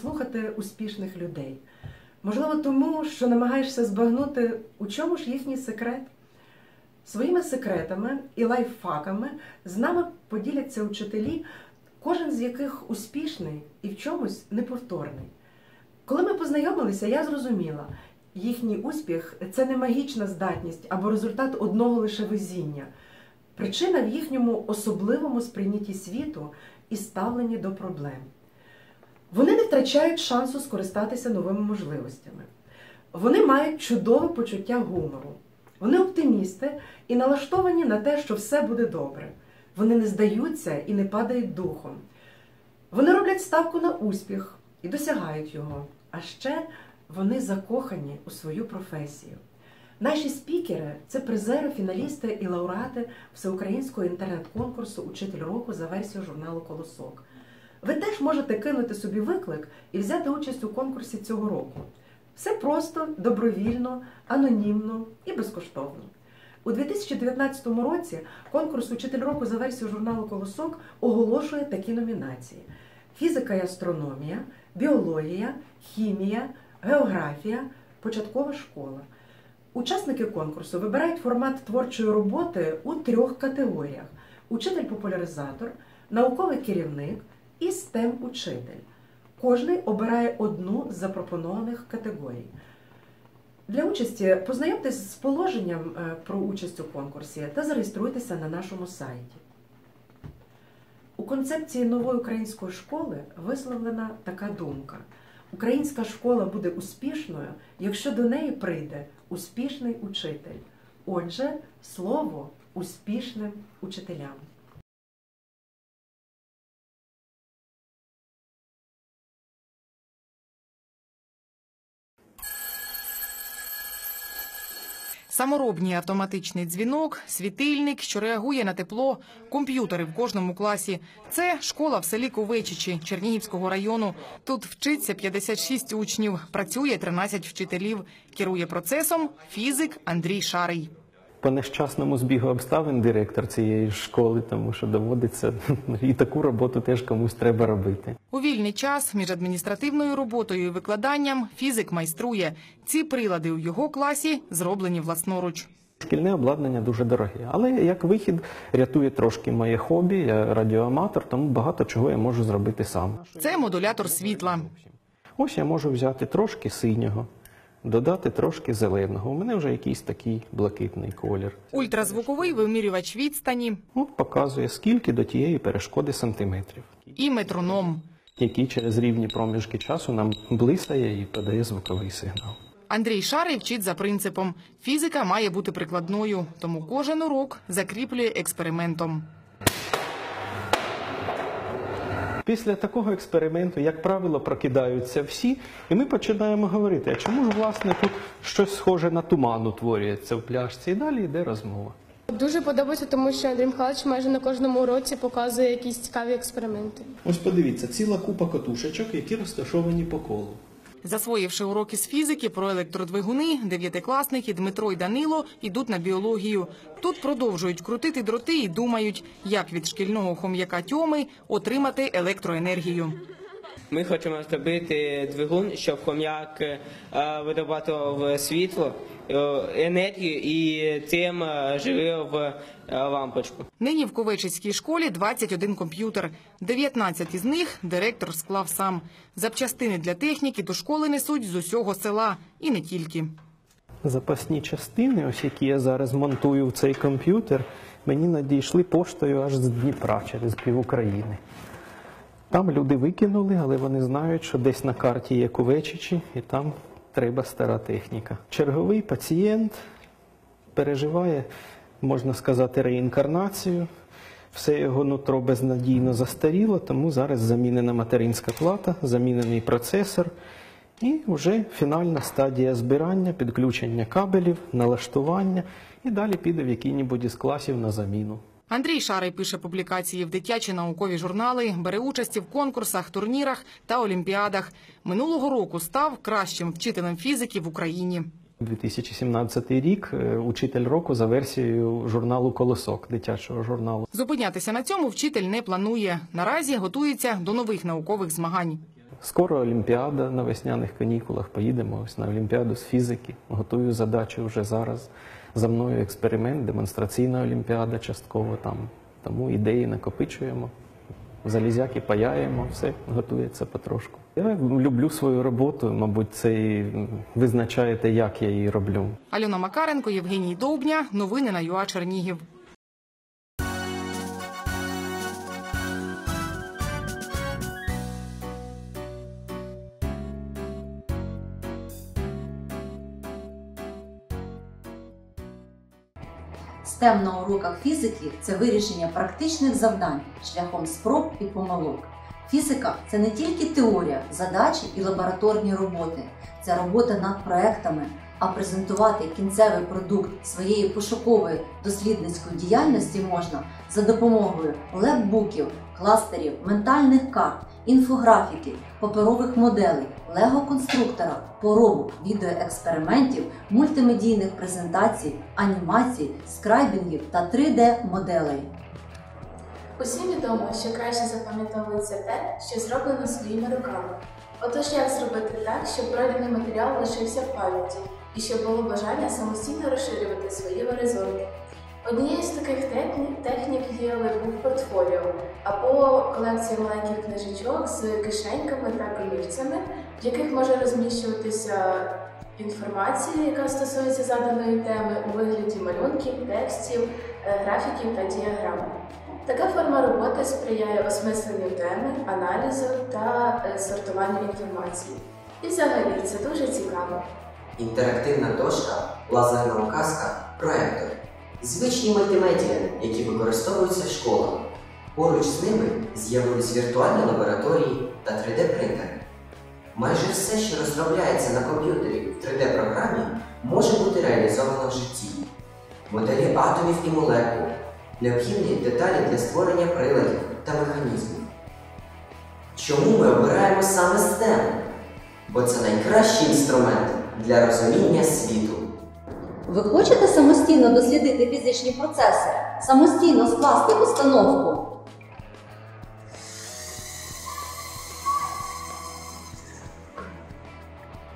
слухати успішних людей. Можливо, тому що намагаєшся збагнути, у чому ж їхній секрет. Своїми секретами і лайфхаками з нами поділяться учителі, кожен з яких успішний і в чомусь неповторний. Коли ми познайомилися, я зрозуміла, їхній успіх це не магічна здатність або результат одного лише везіння. Причина в їхньому особливому сприйнятті світу і ставленні до проблем. Вони не втрачають шансу скористатися новими можливостями. Вони мають чудове почуття гумору. Вони оптимісти і налаштовані на те, що все буде добре. Вони не здаються і не падають духом. Вони роблять ставку на успіх і досягають його. А ще вони закохані у свою професію. Наші спікери це призери, фіналісти і лауреати всеукраїнського інтернет-конкурсу Учитель року за версією журналу Колосок. Ви теж можете кинути собі виклик і взяти участь у конкурсі цього року. Все просто, добровільно, анонімно і безкоштовно. У 2019 році конкурс Учитель року за версією журналу Колосок оголошує такі номінації: фізика і астрономія, біологія, хімія, географія, початкова школа. Учасники конкурсу вибирають формат творчої роботи у трьох категоріях: учитель-популяризатор, науковий керівник і STEM-учитель. Кожний обирає одну з запропонованих категорій. Для участі познайомтесь з положенням е, про участь у конкурсі та зареєструйтеся на нашому сайті. У концепції нової української школи висловлена така думка: українська школа буде успішною, якщо до неї прийде успішний учитель. Отже, слово успішним учителям. Саморобний автоматичний дзвінок, світильник, що реагує на тепло, комп'ютери в кожному класі. Це школа в селі Ковечичі Чернігівського району. Тут вчиться 56 учнів, працює 13 вчителів. Керує процесом фізик Андрій Шарий. По нещасному збігу обставин директор цієї школи, тому що доводиться і таку роботу теж комусь треба робити. У вільний час між адміністративною роботою і викладанням фізик майструє. Ці прилади у його класі зроблені власноруч. Шкільне обладнання дуже дороге, але як вихід рятує трошки моє хобі, я радіоаматор, тому багато чого я можу зробити сам. Це модулятор світла. Ось я можу взяти трошки синього, додати трошки зеленого. У мене вже якийсь такий блакитний колір. Ультразвуковий вимірювач відстані От показує, скільки до тієї перешкоди сантиметрів, і метроном. який через рівні проміжки часу нам блисає і подає звуковий сигнал. Андрій Шарий вчить за принципом: фізика має бути прикладною, тому кожен урок закріплює експериментом. Після такого експерименту, як правило, прокидаються всі, і ми починаємо говорити, а чому ж власне тут щось схоже на туман утворюється в пляшці, і далі йде розмова. Дуже подобається, тому що Андрій Михайлович майже на кожному уроці показує якісь цікаві експерименти. Ось подивіться, ціла купа катушечок, які розташовані по колу. Засвоївши уроки з фізики про електродвигуни, дев'ятикласники Дмитро і Данило йдуть на біологію. Тут продовжують крутити дроти і думають, як від шкільного хом'яка тьоми отримати електроенергію. Ми хочемо зробити двигун, щоб хом'як е, світло, е, енергію і тим е, живив лампочку. Нині в Ковечицькій школі 21 комп'ютер. 19 із них директор склав сам. Запчастини для техніки до школи несуть з усього села і не тільки. Запасні частини, ось які я зараз монтую в цей комп'ютер, мені надійшли поштою аж з Дніпра через пів України. Там люди викинули, але вони знають, що десь на карті є Кувечичі, і там треба стара техніка. Черговий пацієнт переживає, можна сказати, реінкарнацію. Все його нутро безнадійно застаріло, тому зараз замінена материнська плата, замінений процесор. І вже фінальна стадія збирання, підключення кабелів, налаштування, і далі піде в який-небудь із класів на заміну. Андрій Шарий пише публікації в дитячі наукові журнали, бере участі в конкурсах, турнірах та олімпіадах. Минулого року став кращим вчителем фізики в Україні. 2017 рік е, учитель року за версією журналу Колосок, дитячого журналу. Зупинятися на цьому вчитель не планує. Наразі готується до нових наукових змагань. Скоро Олімпіада на весняних канікулах. Поїдемо ось на Олімпіаду з фізики. Готую задачі вже зараз. За мною експеримент, демонстраційна олімпіада частково там. Тому ідеї накопичуємо. Залізяки паяємо, все готується потрошку. Я люблю свою роботу, мабуть, це і визначаєте, як я її роблю. Альона Макаренко, Євгеній Довбня. Новини на ЮА Чернігів. STEM на уроках фізики це вирішення практичних завдань шляхом спроб і помилок. Фізика це не тільки теорія, задачі і лабораторні роботи, це робота над проектами. А презентувати кінцевий продукт своєї пошукової дослідницької діяльності можна за допомогою лепбуків, кластерів, ментальних карт, інфографіки, паперових моделей, лего-конструктора, поробок, відеоекспериментів, мультимедійних презентацій, анімацій, скрайбінгів та 3D-моделей. Усім відомо, що краще запам'ятовується те, що зроблено своїми руками. Отож, як зробити так, щоб пройдений матеріал лишився в пам'яті і щоб було бажання самостійно розширювати свої горизонти. Однією з таких технік, є лейбук портфоліо або колекція маленьких книжечок з кишеньками та комірцями, в яких може розміщуватися інформація, яка стосується заданої теми у вигляді малюнків, текстів, е, графіків та діаграм. Така форма роботи сприяє осмисленню теми, аналізу та е, сортуванню інформації. І взагалі це дуже цікаво. інтерактивна дошка, лазерна указка, проектор. Звичні мультимедіа, які використовуються в школах. Поруч з ними з'явились віртуальні лабораторії та 3D-принтери. Майже все, що розробляється на комп'ютері в 3D-програмі, може бути реалізовано в житті. Моделі атомів і молекул, необхідні деталі для створення приладів та механізмів. Чому ми обираємо саме STEM? Бо це найкращий інструмент для розуміння світу. Ви хочете самостійно дослідити фізичні процеси, самостійно скласти установку?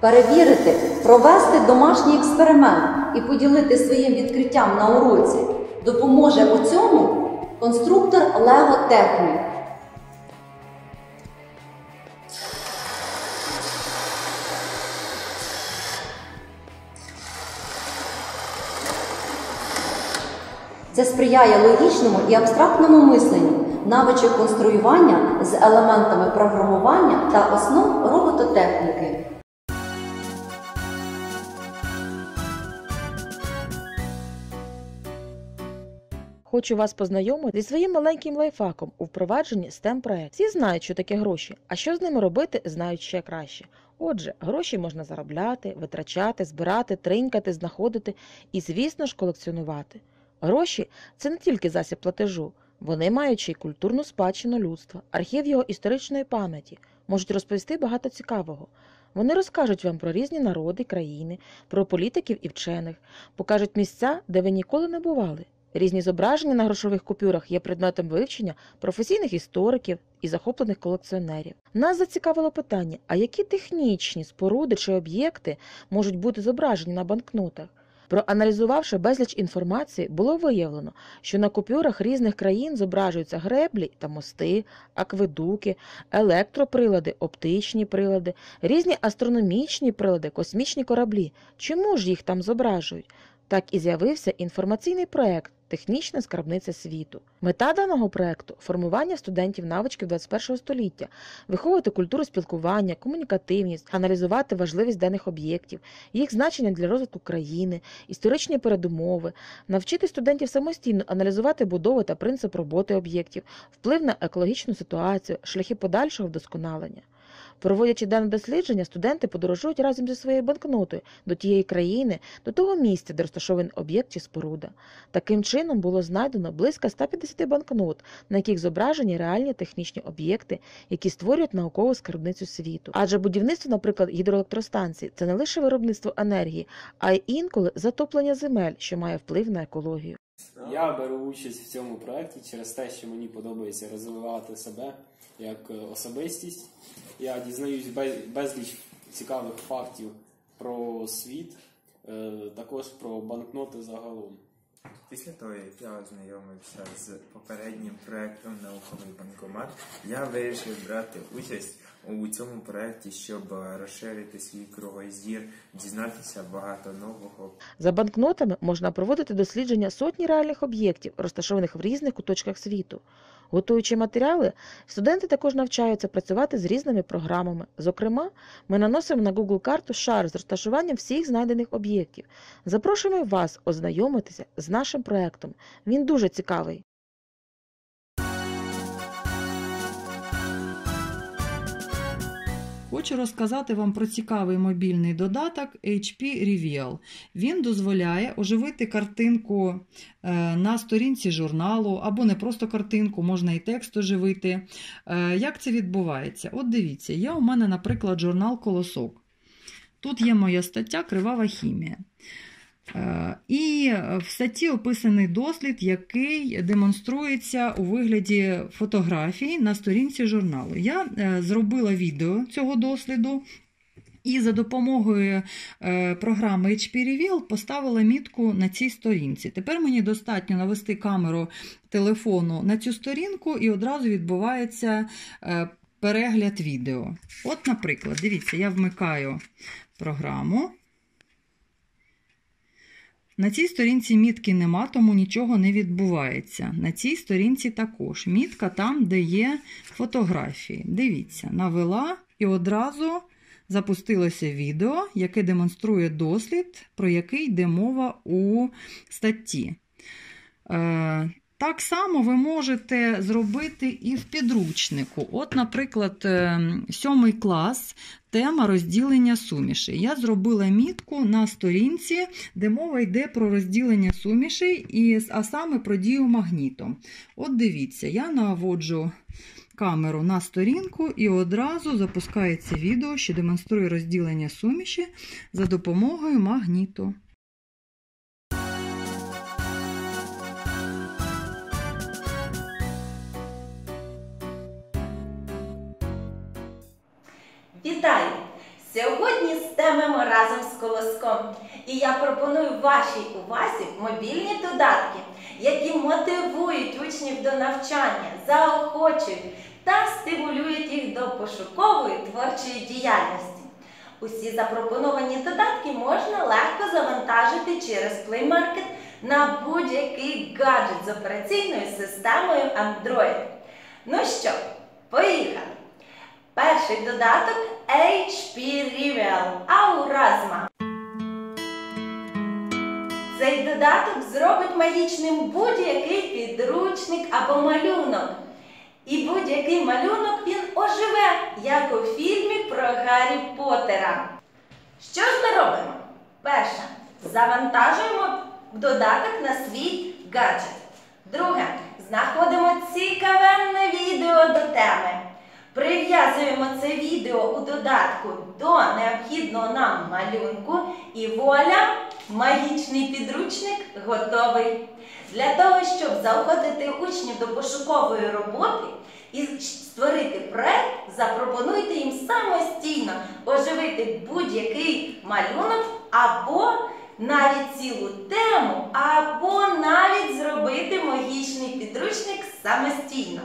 Перевірити, провести домашній експеримент і поділити своїм відкриттям на уроці допоможе у цьому конструктор Lego Technic. Це сприяє логічному і абстрактному мисленню, навичок конструювання з елементами програмування та основ робототехніки. Хочу вас познайомити зі своїм маленьким лайфхаком у впровадженні stem проект. Всі знають, що таке гроші, а що з ними робити, знають ще краще. Отже, гроші можна заробляти, витрачати, збирати, тринькати, знаходити і, звісно ж, колекціонувати. Гроші це не тільки засіб платежу, вони й культурну спадщину людства, архів його історичної пам'яті, можуть розповісти багато цікавого. Вони розкажуть вам про різні народи, країни, про політиків і вчених, покажуть місця, де ви ніколи не бували. Різні зображення на грошових купюрах є предметом вивчення професійних істориків і захоплених колекціонерів. Нас зацікавило питання: а які технічні споруди чи об'єкти можуть бути зображені на банкнотах? Проаналізувавши безліч інформації, було виявлено, що на купюрах різних країн зображуються греблі та мости, акведуки, електроприлади, оптичні прилади, різні астрономічні прилади, космічні кораблі. Чому ж їх там зображують? Так і з'явився інформаційний проект Технічна скарбниця світу. Мета даного проекту формування студентів навичків 21 століття, виховувати культуру спілкування, комунікативність, аналізувати важливість даних об'єктів, їх значення для розвитку країни, історичні передумови, навчити студентів самостійно аналізувати будову та принцип роботи об'єктів, вплив на екологічну ситуацію, шляхи подальшого вдосконалення. Проводячи дане дослідження, студенти подорожують разом зі своєю банкнотою до тієї країни, до того місця, де розташований об'єкт чи споруда. Таким чином було знайдено близько 150 банкнот, на яких зображені реальні технічні об'єкти, які створюють наукову скарбницю світу. Адже будівництво, наприклад, гідроелектростанцій це не лише виробництво енергії, а й інколи затоплення земель, що має вплив на екологію. Я беру участь в цьому проєкті через те, що мені подобається розвивати себе як е, особистість. Я дізнаюсь безліч цікавих фактів про світ, е, також про банкноти загалом. Після того, як я ознайомився з попереднім проектом Науковий банкомат, я вирішив брати участь у цьому проекті, щоб е, розширити свій кругозір, дізнатися багато нового За банкнотами можна проводити дослідження сотні реальних об'єктів, розташованих в різних куточках світу. Готуючи матеріали, студенти також навчаються працювати з різними програмами. Зокрема, ми наносимо на Google карту шар з розташуванням всіх знайдених об'єктів. Запрошуємо вас ознайомитися з нашим проектом. Він дуже цікавий. Хочу розказати вам про цікавий мобільний додаток HP Reveal. Він дозволяє оживити картинку е, на сторінці журналу або не просто картинку, можна і текст оживити. Е, Як це відбувається? От дивіться, є у мене, наприклад, журнал Колосок. Тут є моя стаття Кривава хімія. Е, І в статті описаний дослід, який демонструється у вигляді фотографій на сторінці журналу. Я е, зробила відео цього досліду. І за допомогою е, програми HP Reveal поставила мітку на цій сторінці. Тепер мені достатньо навести камеру телефону на цю сторінку, і одразу відбувається е, перегляд відео. От, наприклад, дивіться, я вмикаю програму. На цій сторінці мітки нема, тому нічого не відбувається. На цій сторінці також мітка там, де є фотографії. Дивіться, навела і одразу запустилося відео, яке демонструє дослід, про який йде мова у статті. Так само ви можете зробити і в підручнику. От, наприклад, е, сьомий клас, тема розділення сумішей. Я зробила мітку на сторінці, де мова йде про розділення сумішей, а саме про дію магнітом. От дивіться, я наводжу камеру на сторінку і одразу запускається відео, що демонструє розділення суміші за допомогою магніту. Сьогодні стемимо разом з колоском. І я пропоную вашій увазі мобільні додатки, які мотивують учнів до навчання, заохочують та стимулюють їх до пошукової творчої діяльності. Усі запропоновані додатки можна легко завантажити через Play Market на будь-який гаджет з операційною системою Android. Ну що, поїхали! Перший додаток HP Reveal Aurazma. Цей додаток зробить магічним будь-який підручник або малюнок. І будь-який малюнок він оживе, як у фільмі про Гаррі Поттера. Що ж ми робимо? Перше. Завантажуємо додаток на свій гаджет. Друге. Знаходимо цікавенне відео до теми. Прив'язуємо це відео у додатку до необхідного нам малюнку і вуаля, магічний підручник готовий. Для того, щоб заохотити учнів до пошукової роботи і створити проект, запропонуйте їм самостійно оживити будь-який малюнок або навіть цілу тему, або навіть зробити магічний підручник самостійно.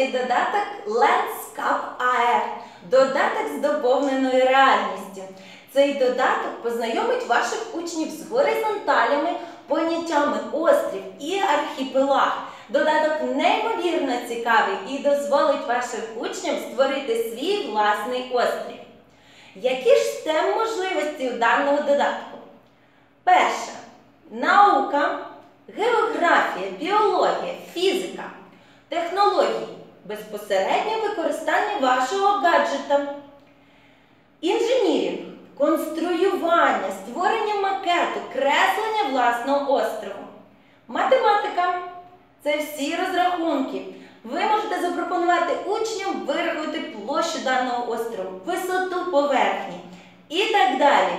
Наступний додаток Landscape AR. Додаток з доповненою реальністю. Цей додаток познайомить ваших учнів з горизонталями, поняттями острів і архіпелаг. Додаток неймовірно цікавий і дозволить вашим учням створити свій власний острів. Які ж STEM можливості у даного додатку? Перше. Наука, географія, біологія, фізика, технології, безпосереднє використання вашого гаджета, інженірінг, конструювання, створення макету, креслення власного острову. Математика це всі розрахунки. Ви можете запропонувати учням вирахувати площу даного острову, висоту поверхні і так далі.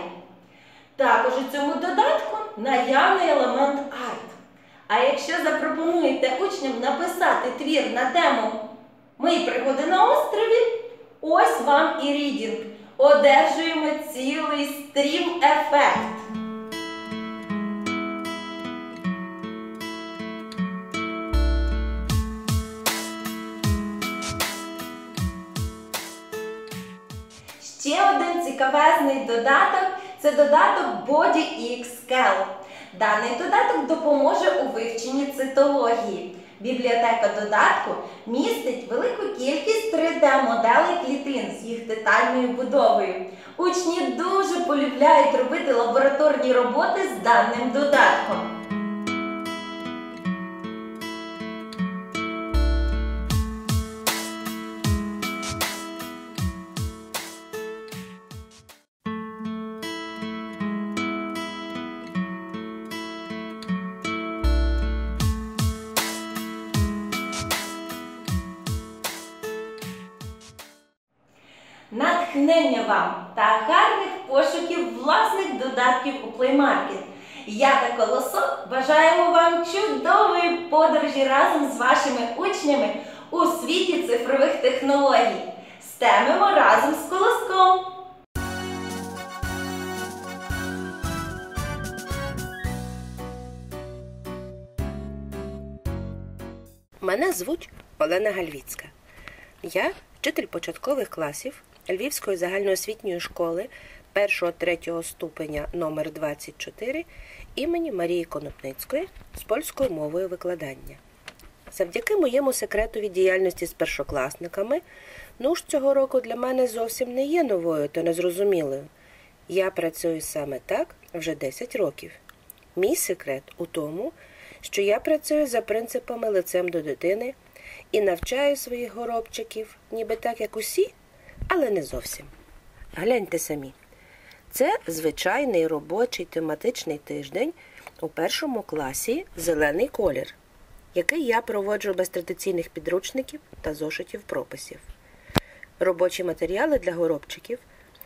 Також у цьому додатку наявний елемент арт. А якщо запропонуєте учням написати твір на тему Мої пригоди на острові, ось вам і рідінг. Одержуємо цілий стрім ефект. Ще один цікавезний додаток це додаток BodyX Scale. Даний додаток допоможе у вивченні цитології. Бібліотека додатку містить велику кількість 3D-моделей клітин з їх детальною будовою. Учні дуже полюбляють робити лабораторні роботи з даним додатком. Вам та гарних пошуків власних додатків у Play Market. Я та Колосок бажаємо вам чудової подорожі разом з вашими учнями у світі цифрових технологій. Стемимо разом з Колоском! Мене звуть Олена Гальвіцька. Я вчитель початкових класів Львівської загальноосвітньої школи 1-3 ступеня номер 24 імені Марії Конопницької з польською мовою викладання. Завдяки моєму секретові діяльності з першокласниками, ну ж цього року для мене зовсім не є новою та незрозумілою. Я працюю саме так вже 10 років. Мій секрет у тому, що я працюю за принципами лицем до дитини і навчаю своїх горобчиків, ніби так, як усі, але не зовсім. Гляньте самі. Це звичайний робочий тематичний тиждень у першому класі зелений колір, який я проводжу без традиційних підручників та зошитів прописів. Робочі матеріали для горобчиків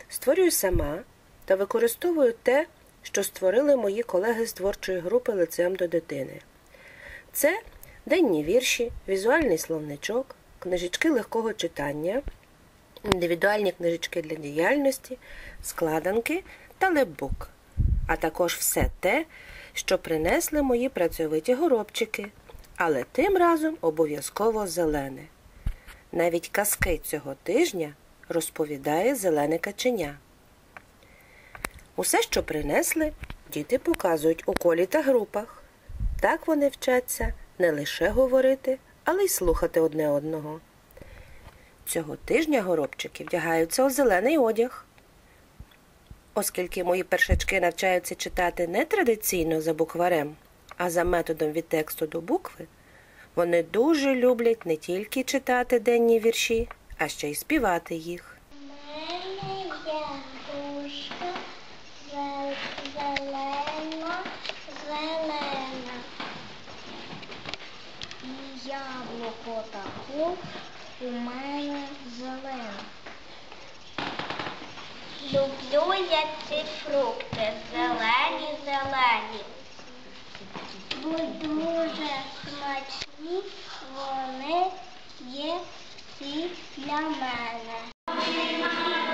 створюю сама та використовую те, що створили мої колеги з творчої групи лицем до дитини. Це денні вірші, візуальний словничок, книжечки легкого читання, індивідуальні книжечки для діяльності, складанки та лепбук, а також все те, що принесли мої працьовиті горобчики, але тим разом обов'язково зелене. Навіть казки цього тижня розповідає зелене каченя. Усе, що принесли, діти показують у колі та групах. Так вони вчаться не лише говорити, але й слухати одне одного. Цього тижня горобчики вдягаються у зелений одяг. Оскільки мої першачки навчаються читати не традиційно за букварем, а за методом від тексту до букви, вони дуже люблять не тільки читати денні вірші, а ще й співати їх. Зелена, зелена. І яблуко таку у мене зелене. Я ці фрукти, зелені, зелені. Бо дуже смачні вони є всі для мене.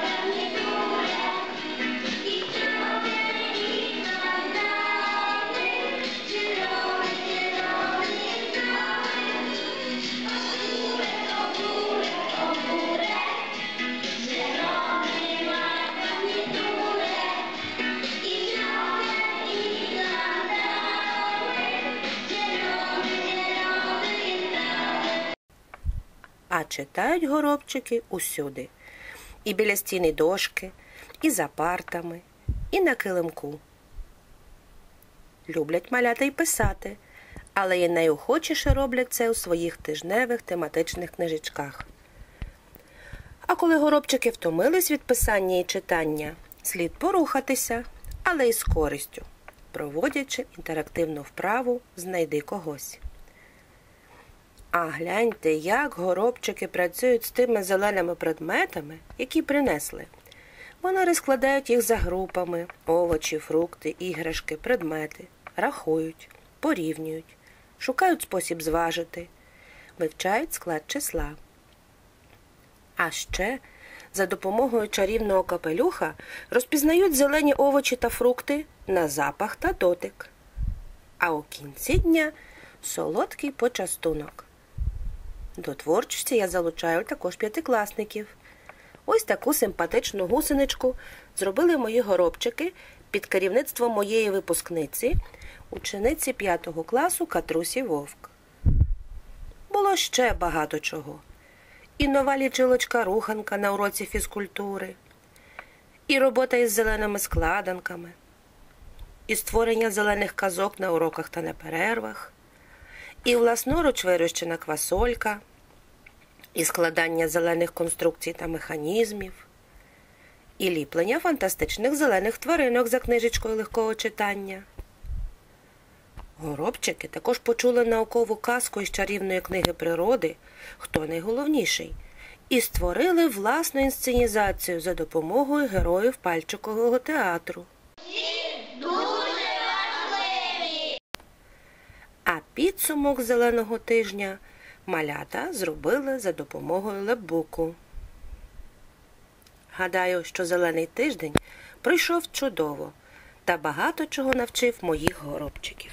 А читають горобчики усюди. І біля стіни дошки, і за партами, і на килимку. Люблять маляти й писати, але й найохочіше роблять це у своїх тижневих тематичних книжечках. А коли горобчики втомились від писання і читання, слід порухатися, але й з користю. проводячи інтерактивну вправу Знайди когось. А гляньте, як горобчики працюють з тими зеленими предметами, які принесли. Вони розкладають їх за групами овочі, фрукти, іграшки, предмети, рахують, порівнюють, шукають спосіб зважити, вивчають склад числа. А ще за допомогою чарівного капелюха розпізнають зелені овочі та фрукти на запах та дотик. А у кінці дня солодкий почастунок. До творчості я залучаю також п'ятикласників. Ось таку симпатичну гусеничку зробили мої горобчики під керівництвом моєї випускниці, учениці 5 класу Катрусі Вовк. Було ще багато чого. І нова лічилочка руханка на уроці фізкультури, і робота із зеленими складанками, і створення зелених казок на уроках та на перервах, і власноруч вирощена квасолька, і складання зелених конструкцій та механізмів, і ліплення фантастичних зелених тваринок за книжечкою легкого читання. Горобчики також почули наукову казку із чарівної книги природи Хто найголовніший, і створили власну інсценізацію за допомогою героїв пальчикового театру. Підсумок зеленого тижня малята зробили за допомогою лебуку. Гадаю, що зелений тиждень пройшов чудово та багато чого навчив моїх горобчиків.